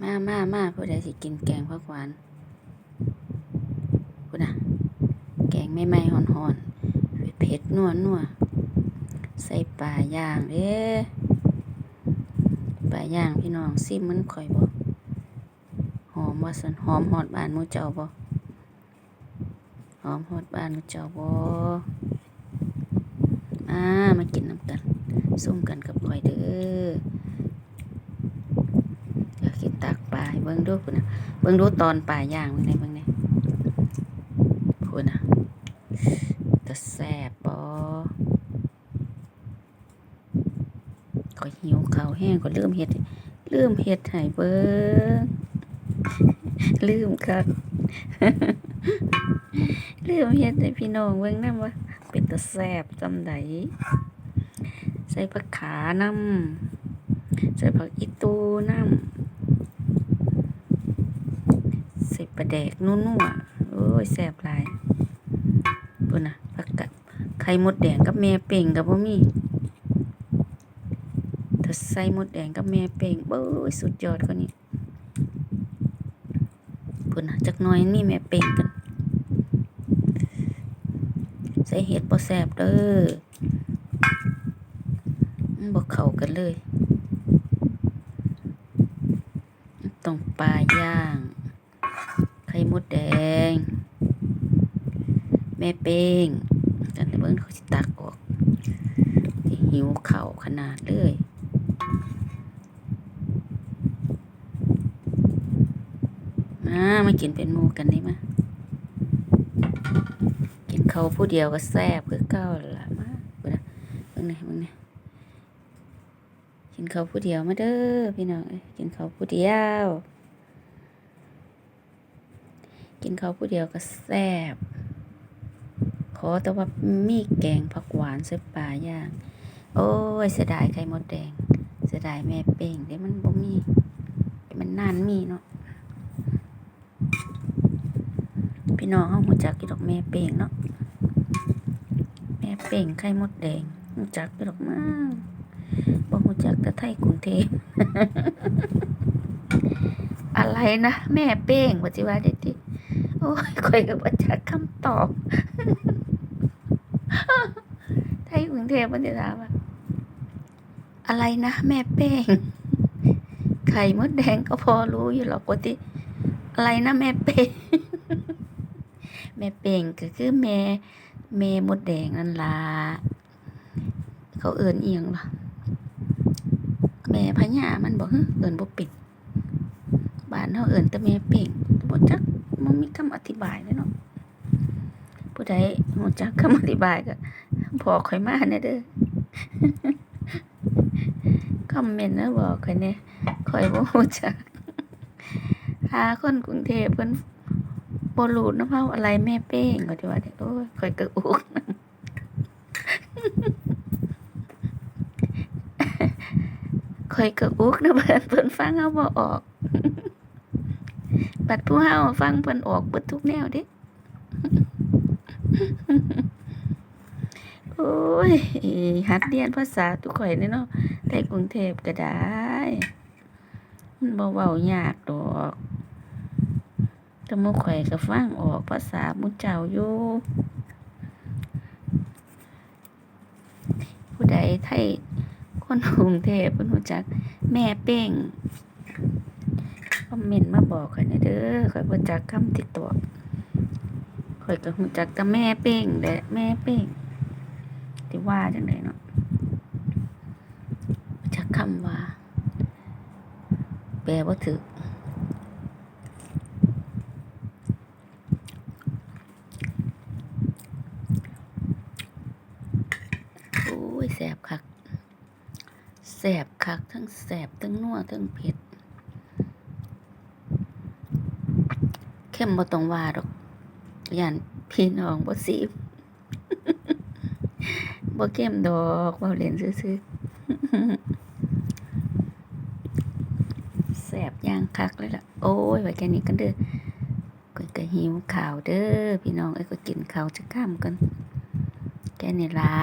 มามามาผู้ใดสิกินแกงผักหวานพูดนะแกงไม่ไหม้ห่อนๆเผ็ดนัวนัวใส่ปลาย่างเด้ปลาย่างพี่น้องซิมมันข่อยบ่หอมว่าสันหอมหอดบานมูเจ้าบ่หอมหอดบานมูเจ้าบ่มามากินน้ำกันซุ่มกันกับข่อยเด้อ อยากกินตักปลาให้เบิ่งดูพุ่นน่ะเบิ่งดูตอนปลาย่างเบิ่งได้เบิ่งได้พุ่นน่ะจะแซ่บบ่ก็หิวข้าวแห้งก็ลืมเฮ็ดลืมเฮ็ดให้เบิ่งลืมคักลืมเฮ็ดให้พี่น้องเบิ่งนำว่าเป็นตาแซ่บจำใดใส่ผักขานำใส่ผักอีตูน้ำใส่ปลาแดกนัวๆโอ้ยแซ่บหลายปุ่นนะผักกะไข่มดแดงกับแม่เป่งกับบ่มีถ้าใส่มดแดงกับแม่เป่งเบ้ยสุดยอดกว่านี้ปุ่นนะจักน่อยนี่แม่เป่งกันใส่เห็ดบ่แซ่บเด้อบ่เข้ากันเลย ต้องปลาย่าง ไข่มดแดง แม่เป้งกันแต่เบิ่งเขาสิตักออกหิวเข่าขนาดเลยมามากินเป็นหมูกันได้มากินเขาผู้เดียวก็แซ่บคือเก่าละมาเบิ่งนะเบิ่งนี่เบิ่งนี่กินเขาผู้เดียวมาเด้อพี่น้องกินเขาผู้เดียว กินเขาวผู้เดียวก็แซ่บ ขอแต่ว่ามีแกงผักหวานใส่ปลาย่าง โอ้ยเสียดายไข่มดแดง เสียดายแม่เป้งเดี๋ยวมันบ่มี มันนานมีเนาะ พี่น้องเขาหูจักกี่ดอกแม่เป้งเนาะ แม่เป้งไข่มดแดงหูจักกี่ดอกมากบ่หูจักแต่ไทยกรุงเทพอะไรนะ แม่เป้งว่าจิว่าได้ติ โอ้ยข่อยก็บ่จักคำตอบไทยกรุงเทพมันจะถามว่าอะไรนะแม่เป้ง ไข่มดแดงก็พอรู้อยู่หรอกว่าติอะไรนะแม่เป้ง แม่เป้งก็คือแม่แม่มดแดงนั่นล่ะเขาเอิ้นเอียงล่ะแม่พญามันบอกเฮ้เอิ้นบ่ป็นบ้านเฮาเอิ้นแต่แม่เป้งบ่จัก มันมีคำอธิบายเลยเนาะผู้ใดรู้จักคำอธิบายก็บอกข่อยมาแหน่เด้อคอมเมนต์นะบอกข่อยแหน่ยข่อยบ่รู้จักหาคนกรุงเทพเพิ่นบ่รู้นำเฮาอะไรแม่เป้งก็ที่ว่าเด้อโอ้ยข่อยก็อุกข่อยก็อุกนะเพิ่นเพิ่นฟังเฮาบ่ออก บัดผู้เฮาฟังเพิ่นออกเบิดทุกแนวเด้โอ้ยหัดเรียนภาษาทุกข่อยเนาะแต่กรุงเทพก็ได้ มันบ่เว้ายากดอกแต่มู่ข่อยก็ฟังออกภาษามู่เจ้าอยู่ผู้ใดไทยคนกรุงเทพเพิ่นรู้จัก แม่เป้ง คอมเมนต์มาบอกข่อยน่อยเด้อข่อยบ่จักคำติดตัวข่อยก็รู้จักแต่แม่เป้งแหละแม่เป้งที่ว่าจังไดเนาะจักคำว่า แปลบ่ถูกโอ้ยแสบคักแสบคัก ทั้งแสบทั้งนัวทั้งเผ็ด เข้มบ่ต้องว่าดอกย่านพี่น้องบ่ซีบบ่เข้มดอกเว้าเล่นซื่อๆแสบย่างคักเลยล่ะ โอ้ยไว้แค่นี้กันเด้อก็ก็หิวข้าวเด้อพี่น้องเอ้ยก็กินข้าวจะข้ามกันแค่นี้ละ